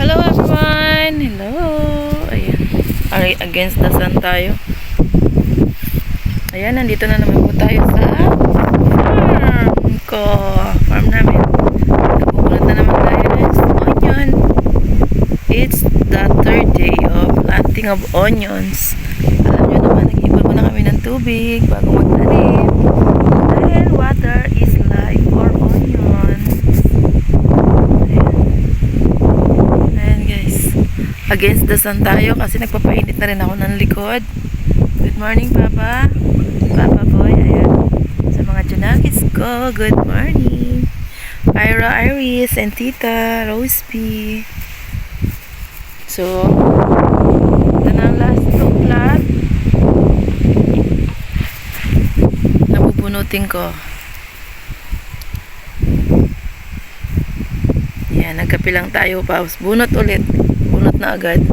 Hello everyone! Hello! Ayan. Ay, against the sun tayo. Ayan, nandito na naman po tayo sa farm ko. Farm namin. Nagpupunot na naman tayo ng onion. It's the third day of planting of onions. Alam nyo naman, nag-ipon muna kami ng tubig bago magtanim. Dahil water is life for onions. Ayan. Ayan guys. Against the sun tayo kasi nagpapainit na rin ako ng likod. Good morning Papa. Papa boy. Ayan. Sa mga junakis ko. Good morning. Ira Iris and Tita Rose P. So, ito na ang last two plat. Nabubunutin ko. Yan, nagkape lang tayo pa. Bunot ulit. Bunot na agad.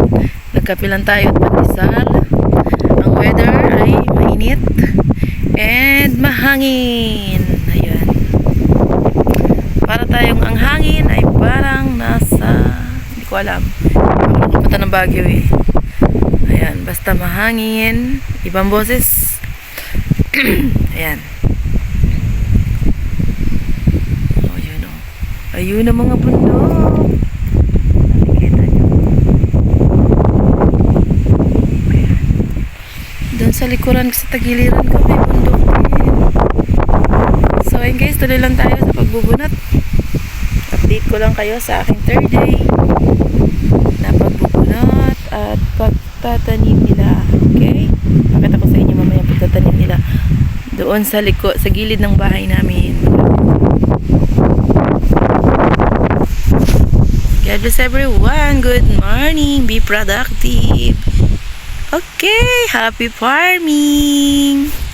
Nagkape lang tayo at pandesal. Ang weather ay mainit and mahangin. Ayan. Para tayong ang hangin ay parang nasa hindi ko alam. Ako ng Baguio eh. Ayan, basta mahangin. Ibang boses. Ayan. Oh, yun oh. Ayun ang mga bundok. Nakikita nyo. Ayan. Doon sa likuran, sa tagiliran ko, may bundok. So, ayun guys, tuloy lang tayo sa pagbubunot. Update ko lang kayo sa aking third day na pagbubunot at pagtatanim nila. Okay? Pakita ko sa inyo mamaya pagtatanim nila doon sa liko, sa gilid ng bahay namin. God bless everyone. Good morning. Be productive. Okay. Happy farming.